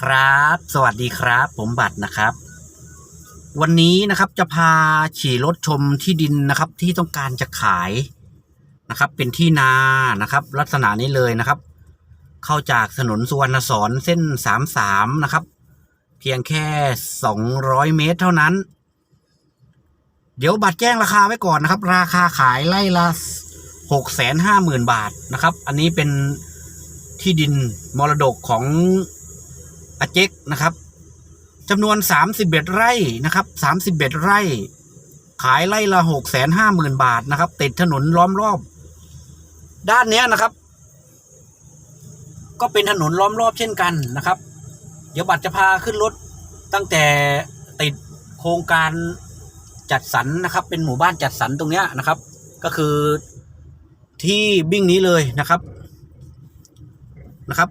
ครับ สวัสดีครับ ผมบัตรนะครับ วันนี้นะครับจะพาขี่รถชมที่ดินนะครับ ที่ต้องการจะขายนะครับ เป็นที่นานะครับ ลักษณะนี้เลยนะครับ เข้าจากถนนสุวรรณสอนเส้นสามสามนะครับ เพียงแค่สองร้อยเมตรเท่านั้น เดี๋ยวบัตรแจ้งราคาไว้ก่อนนะครับ ราคาขายไล่ละหกแสนห้าหมื่นบาทนะครับ อันนี้เป็นที่ดินมรดกของ อาเจกนะครับจำนวน 31 ไร่นะครับ31 ไร่ ขายไร่ละ6 5 0 0 0 0 บาทนะครับ ติดถนนล้อมรอบ ด้านเนี้ยนะครับ ก็เป็นถนนล้อมรอบเช่นกันนะครับ เดี๋ยวบัตรจะพาขึ้นรถตั้งแต่ติดโครงการจัดสรรนะครับ เป็นหมู่บ้านจัดสรรตรงเนี้ยนะครับ ก็คือที่บิ้งนี้เลยนะครับนะครับ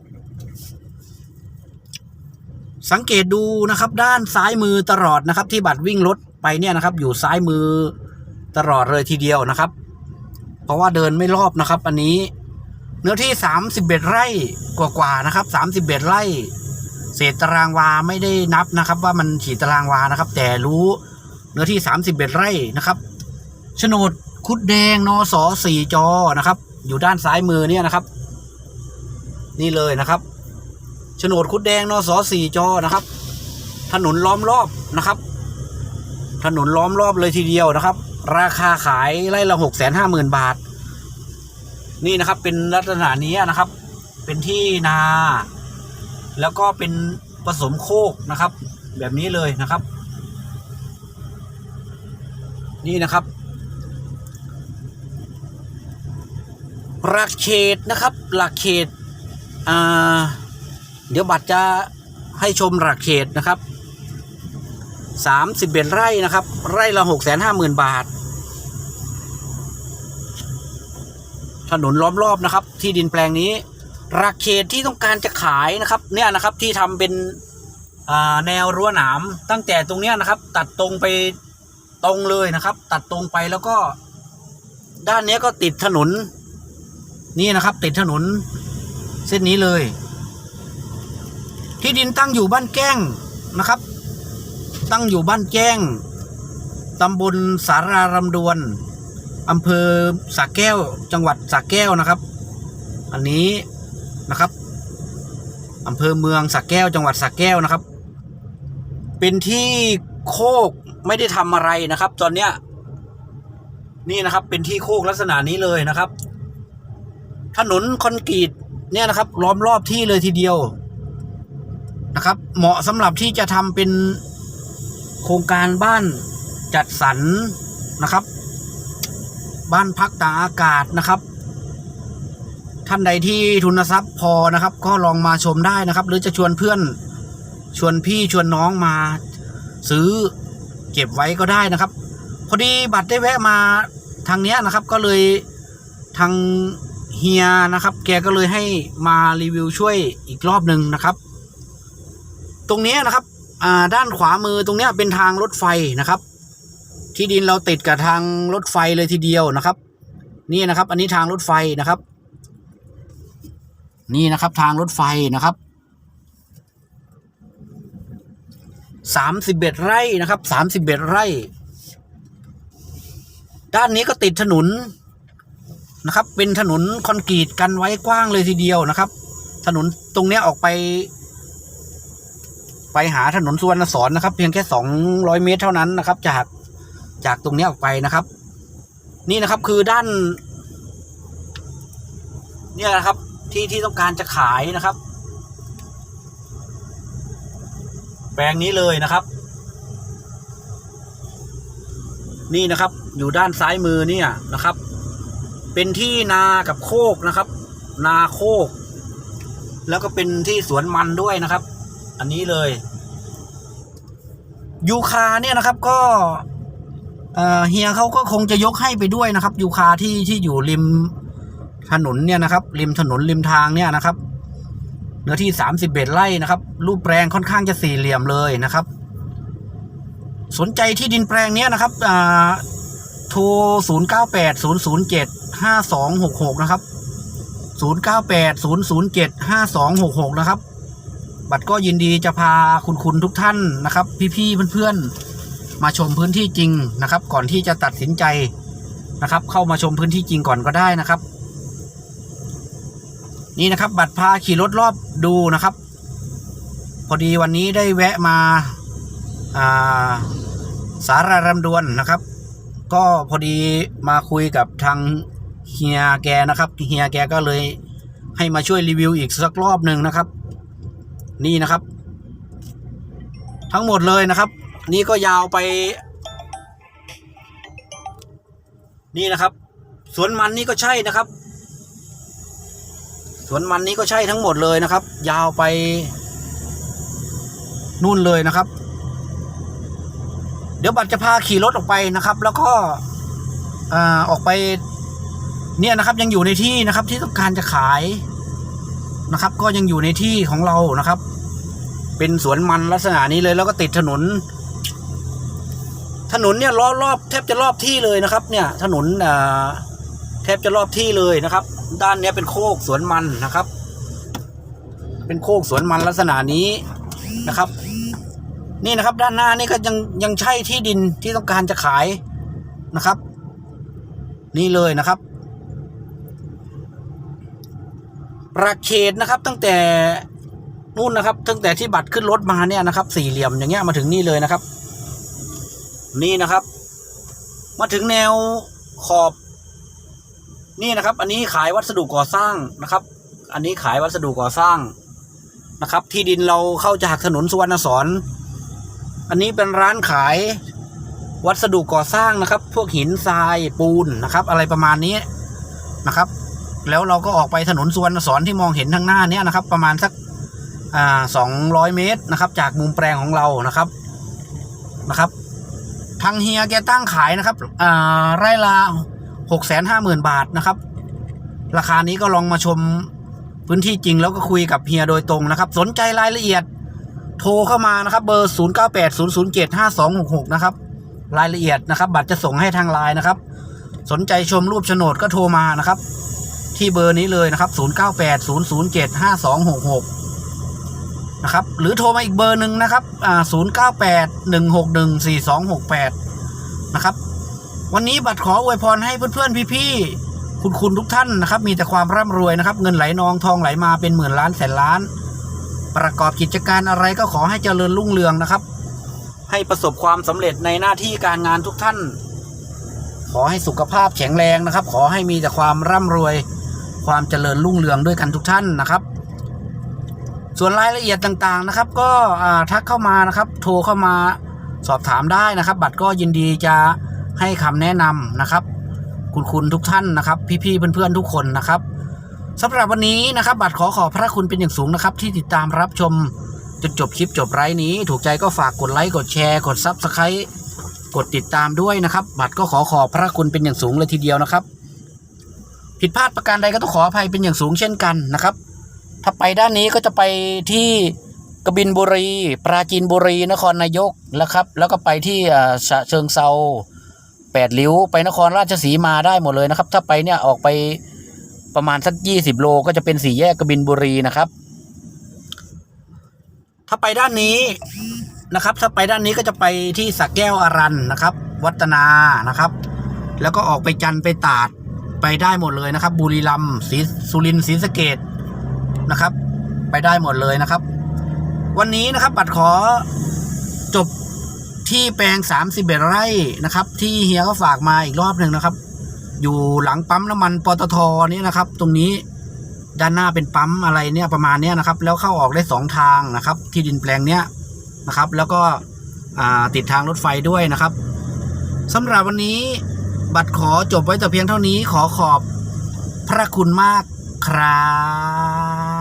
สังเกตดูนะครับด้านซ้ายมือตลอดนะครับ ที่บัตรวิ่งรถไปเนี่ยนะครับ อยู่ซ้ายมือตลอดเลยทีเดียวนะครับ เพราะว่าเดินไม่รอบนะครับ อันนี้เนื้อที่สามสิบเอ็ดไร่กว่าๆนะครับสามสิบเอ็ดไร่ เศษตารางวาไม่ได้นับนะครับ ว่ามันขี่ตารางวานะครับ แต่รู้เนื้อที่สามสิบเอ็ดไร่นะครับโฉนดคุดแดงนสสี่จอนะครับ อยู่ด้านซ้ายมือเนี่ยนะครับ นี่เลยนะครับ โฉนดคุดแดงนสสี่จอนะครับ ถนนล้อมรอบนะครับ ถนนล้อมรอบเลยทีเดียวนะครับ ราคาขายไร่ละหกแสนห้าหมื่นบาท นี่นะครับเป็นลักษณะนี้นะครับ เป็นที่นา แล้วก็เป็นผสมโคกนะครับ แบบนี้เลยนะครับ นี่นะครับหลักเขตนะครับ หลักเขตอ่า เดี๋ยวบัตรจะให้ชมหลักเขตนะครับสามสิบเอ็ดไร่นะครับ ไร่ละหกแสนห้าหมื่นบาท ถนนล้อมรอบนะครับ ที่ดินแปลงนี้หลักเขตที่ต้องการจะขายนะครับ เนี่ยนะครับที่ทำเป็นแนวรั้วหนามตั้งแต่ตรงเนี้ยนะครับ ตัดตรงไปตรงเลยนะครับ ตัดตรงไปแล้วก็ ด้านนี้ก็ติดถนน นี่นะครับ ติดถนน เส้นนี้เลย ที่ดินตั้งอยู่บ้านแก้งนะครับ ตั้งอยู่บ้านแก้งตำบลสารารำดวนอำเภอสระแก้ว จังหวัดสระแก้วนะครับ อันนี้นะครับอำเภอเมืองสระแก้ว จังหวัดสระแก้วนะครับ เป็นที่โคกไม่ได้ทำอะไรนะครับ ตอนเนี้ยนี่นะครับ เป็นที่โคกลักษณะนี้เลยนะครับ ถนนคอนกรีตเนี่ยนะครับ ล้อมรอบที่เลยทีเดียว นะครับ เหมาะสำหรับที่จะทำเป็นโครงการบ้านจัดสรรนะครับ บ้านพักตากอากาศนะครับ ท่านใดที่ทุนทรัพย์พอนะครับ ก็ลองมาชมได้นะครับ หรือจะชวนเพื่อนชวนพี่ชวนน้องมาซื้อเก็บไว้ก็ได้นะครับ พอดีบัตรได้แวะมาทางเนี้ยนะครับ ก็เลยทางเฮียนะครับ แกก็เลยให้มารีวิวช่วยอีกรอบหนึ่งนะครับ ตรงนี้นะครับอ่าด้านขวามือตรงนี้เป็นทางรถไฟนะครับ ที่ดินเราติดกับทางรถไฟเลยทีเดียวนะครับ นี่นะครับ อันนี้ทางรถไฟนะครับ นี่นะครับทางรถไฟนะครับสามสิบเอ็ดไร่นะครับสามสิบเอ็ดไร่ ด้านนี้ก็ติดถนนนะครับ เป็นถนนคอนกรีตกันไว้กว้างเลยทีเดียวนะครับ ถนนตรงนี้ออกไป ไปหาถนนสุวรรณสอนนะครับ เพียงแค่สองร้อยเมตรเท่านั้นนะครับ จากจากตรงนี้ออกไปนะครับ นี่นะครับคือด้าน เนี่ยนะครับ ที่ที่ต้องการจะขายนะครับ แปลงนี้เลยนะครับ นี่นะครับ อยู่ด้านซ้ายมือเนี่ยนะครับ เป็นที่นากับโคกนะครับ นาโคก แล้วก็เป็นที่สวนมันด้วยนะครับ อันนี้เลยยูคาเนี่ยนะครับก็เฮียเขาก็คงจะยกให้ไปด้วยนะครับยูคาที่ที่อยู่ริมถนนเนี่ยนะครับ ริมถนนริมทางเนี่ยนะครับเนื้อที่สามสิบเอ็ดไร่นะครับ รูปแปลงค่อนข้างจะสี่เหลี่ยมเลยนะครับ สนใจที่ดินแปลงเนี้ยนะครับอ่าโทรศูนย์เก้าแปดศูนย์ศูนย์เจ็ดห้าสองหกหกนะครับศูนย์เก้าแปดศูนย์ศูนย์เจ็ดห้าสองหกหกนะครับ บัตรก็ยินดีจะพาคุณคุณทุกท่านนะครับ พี่ๆเพื่อนๆ มาชมพื้นที่จริงนะครับ ก่อนที่จะตัดสินใจนะครับ เข้ามาชมพื้นที่จริงก่อนก็ได้นะครับ นี่นะครับบัตรพาขี่รถรอบดูนะครับ พอดีวันนี้ได้แวะมาาสารารำดวนนะครับ ก็พอดีมาคุยกับทางเฮียแกนะครับเฮียแกก็เลยให้มาช่วยรีวิวอีกสักรอบหนึ่งนะครับ นี่นะครับ ทั้งหมดเลยนะครับ นี่ก็ยาวไป นี่นะครับ สวนมันนี่ก็ใช่นะครับ สวนมันนี้ก็ใช่ทั้งหมดเลยนะครับ ยาวไป นู่นเลยนะครับ เดี๋ยวบัตรจะพาขี่รถออกไปนะครับ แล้วก็อ่าออกไป เนี่ยนะครับยังอยู่ในที่นะครับที่ต้องการจะขาย นะครับ ก็ยังอยู่ในที่ของเรานะครับ เป็นสวนมันลักษณะนี้เลยแล้วก็ติดถนน ถนนเนี่ยล้อรอบแทบจะรอบที่เลยนะครับ เนี่ย ถนนอ่าแทบจะรอบที่เลยนะครับ ด้านเนี้ยเป็นโคกสวนมันนะครับ เป็นโคกสวนมันลักษณะนี้นะครับ นี่นะครับ ด้านหน้านี่ก็ยังยังใช่ที่ดินที่ต้องการจะขายนะครับ นี่เลยนะครับ ป ระเขตนะครับตั้งแต่นู่นนะครับ ตั้งแต่ที่บัตรขึ้นรถมาเนี่ยนะครับ สี่เหลี่ยมอย่างเงี้ยมาถึงนี่เลยนะครับ นี่นะครับ มาถึงแนวขอบนี่นะครับ อันนี้ขายวัสดุก่อสร้างนะครับ อันนี้ขายวัสดุก่อสร้างนะครับ ที่ดินเราเข้าจากถนนสุวรรณสอนอันนี้เป็นร้านขายวัสดุก่อสร้างนะครับ พวกหินทรายปูนนะครับ อะไรประมาณนี้นะครับ แล้วเราก็ออกไปถนนสวรรณสอนที่มองเห็นทางหน้าเนี้ยนะครับ ประมาณสักสองร้อยเมตรนะครับ จากมุมแปลงของเรานะครับนะครับทางเฮียแกตั้งขายนะครับไร่ละหกแสนห้าหมื่นบาทนะครับ ราคานี้ก็ลองมาชมพื้นที่จริงแล้วก็คุยกับเฮียโดยตรงนะครับ สนใจรายละเอียดโทรเข้ามานะครับ เบอร์ 0 9 8 0 0 7 5 2 6 6 นะครับ รายละเอียดนะครับ บัตรจะส่งให้ทางไลน์นะครับ สนใจชมรูปโฉนดก็โทรมานะครับ ที่เบอร์นี้เลยนะครับ 0 9 8 0 0 7 5 2 6 6 นะครับ หรือโทรมาอีกเบอร์หนึ่งนะครับ0 9 8 1 6 1 4 2 6 8 นะครับ วันนี้บัตรขออวยพรให้เพื่อนๆ พี่ๆ คุณคุณทุกท่านนะครับ มีแต่ความร่ำรวยนะครับ เงินไหลนองทองไหลมาเป็นหมื่นล้านแสนล้าน ประกอบกิจการอะไรก็ขอให้เจริญรุ่งเรืองนะครับ ให้ประสบความสำเร็จในหน้าที่การงานทุกท่านขอให้สุขภาพแข็งแรงนะครับ ขอให้มีแต่ความร่ำรวย ความเจริญรุ่งเรืองด้วยกันทุกท่านนะครับ ส่วนรายละเอียดต่างๆนะครับ ก็ทักเข้ามานะครับ โทรเข้ามาสอบถามได้นะครับ บัตรก็ยินดีจะให้คำแนะนำนะครับ คุณคุณทุกท่านนะครับ พี่ๆเพื่อนๆทุกคนนะครับสำหรับวันนี้นะครับ บัตรขอขอบพระคุณเป็นอย่างสูงนะครับ ที่ติดตามรับชมจนจบคลิปจบไลฟ์นี้ ถูกใจก็ฝากกดไลค์กดแชร์กดซับสไครต์กดติดตามด้วยนะครับ บัตรก็ขอขอบพระคุณเป็นอย่างสูงเลยทีเดียวนะครับ ผิดพลาดประการใดก็ต้องขออภัยเป็นอย่างสูงเช่นกันนะครับ ถ้าไปด้านนี้ก็จะไปที่กบินบุรี ปราจีนบุรีนครนายกแล้วครับ แล้วก็ไปที่ฉะเชิงเซาแปดริ้ว ไปนครราชสีมาได้หมดเลยนะครับ ถ้าไปเนี่ยออกไปประมาณสักยี่สิบโลก็จะเป็นสี่แยกกบินบุรีนะครับ ถ้าไปด้านนี้นะครับ ถ้าไปด้านนี้ก็จะไปที่สักแก้วอารันนะครับ วัฒนานะครับ แล้วก็ออกไปจันไปตาด ไปได้หมดเลยนะครับ บุรีรัมย์ศรีสุรินทร์ศรีสะเกดนะครับ ไปได้หมดเลยนะครับ วันนี้นะครับบัตรขอจบที่แปลงสามสิบเอ็ดไร่นะครับ ที่เฮียก็ฝากมาอีกรอบหนึ่งนะครับ อยู่หลังปั๊มน้ำมันปตทนี่นะครับ ตรงนี้ด้านหน้าเป็นปั๊มอะไรเนี่ยประมาณเนี้ยนะครับ แล้วเข้าออกได้สองทางนะครับ ที่ดินแปลงเนี้ยนะครับ แล้วก็ติดทางรถไฟด้วยนะครับสำหรับวันนี้ บัตรขอจบไว้แต่เพียงเท่านี้ขอขอบพระคุณมากครับ